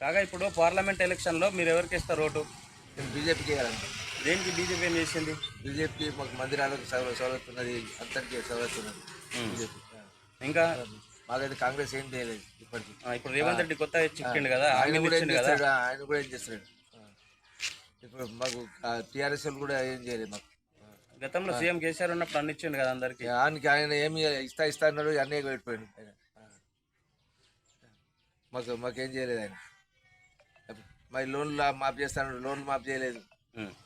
కాగా ఇప్పుడు పార్లమెంట్ ఎలక్షన్లో మీరు ఎవరికి ఇస్తారు ఓటు? నేను బీజేపీకి వేయాలండి దేనికి బీజేపీ ఏం చేసింది? బీజేపీ మాకు మందిరాలకు సౌ- సౌలత్ ఉన్నది అంతటికీ సౌలత్ ఉన్నది బీజేపీ. ఇంకా? మాకైతే కాంగ్రెస్ ఏం చేయలేదు ఇప్పటికి. ఆ, ఇప్పుడు రేవంత్ రెడ్డి కొత్తగా చిక్కిండు కదా ఆయన కూడా ఏం ఇచ్చిండు కదా? చేస్తాడు ఆయన కూడా ఏం చేస్తాడు? ఆ. ఇప్పుడు మాకు టీఆర్ఎస్ వాళ్ళు కూడా ఏం చేయలేదు మాకు. గతంలో సీఎం కేసీఆర్ ఉన్నప్పుడు అన్ని ఇచ్చిండు కదా అందరికి? ఆయనకి ఆయన ఏమి ఇస్తా ఇస్తా అన్నాడు అన్నీ పెట్టిపోయాడు ఆయన. ఆ. మాకు మాకేం చేయలేదు ఆయన. మరి లోన్లు మాఫ్ చేస్తాడు లోన్లు మాఫ్ చేయలేదు.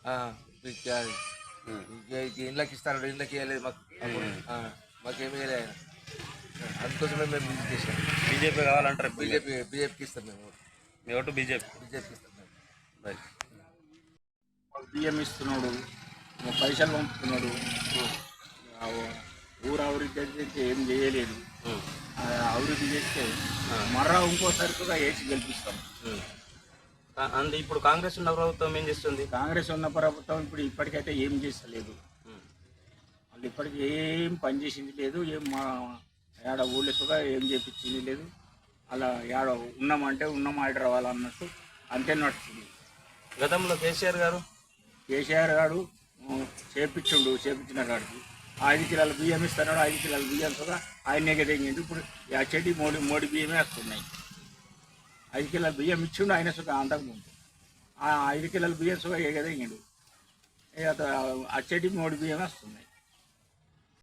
ఆ, ఇక- ఇక ఇళ్ళకి ఇస్తాడు ఇళ్ళకి ఇవ్వలేదు మాకు. ఆ, మాకేమి ఆయన. అందుకోసమే మేము ఇది చేసాం బీజేపీ కావాలంటారు. బీజేపీ బీజేపీకి ఇస్తాం మేము. మీ ఓటు బీజేపీ. బీజేపీకి ఇస్తాం మేము. రైట్ బియ్యం ఇస్తున్నాడు ఇంకా పైసలు పంపుతున్నాడు. ఆ ఊరు అభివృద్ధి అయితే ఏం చేయలేదు. ఆ అభివృద్ధి చేస్తే మర్రా ఇంకోసారి కూడా వేసి గెలిపిస్తాం. అండ్ ఇప్పుడు కాంగ్రెస్ ఉన్న ప్రభుత్వం ఏం చేస్తుంది? కాంగ్రెస్ ఉన్న ప్రభుత్వం ఇప్పుడు ఇప్పటికైతే ఏం చేస్తలేదు. వాళ్ళు ఇప్పటికి ఏం పని చేసింది లేదు ఏం మా ఏడ ఊళ్ళో కూడా ఏం చేపించింది లేదు. అలా ఏడ ఉన్నామంటే ఉన్నాం హైదరాబాద్ అన్నట్టు అంతే నడుస్తుంది. గతంలో కేసీఆర్ గారు? కేసీఆర్ గారు చేపించుండు చేపించిన కాడికి. ఐదు కిలోల బియ్యం ఇస్తున్నాడు ఐదు కిలోల బియ్యం కూడా ఆయనే తెగిండు. ఇప్పుడు ఆ చెడ్డి మోడి మోడి బియ్యమే వస్తున్నాయి. ఐదు కిలోల బియ్యం ఇచ్చిండు ఆయన సుఖ అంతకుముందు ఆ ఐదు కిలోల బియ్యం సుఖ ఎగదగిండు ఆ చెడ్డి మూడు బియ్యమే వస్తున్నాయి.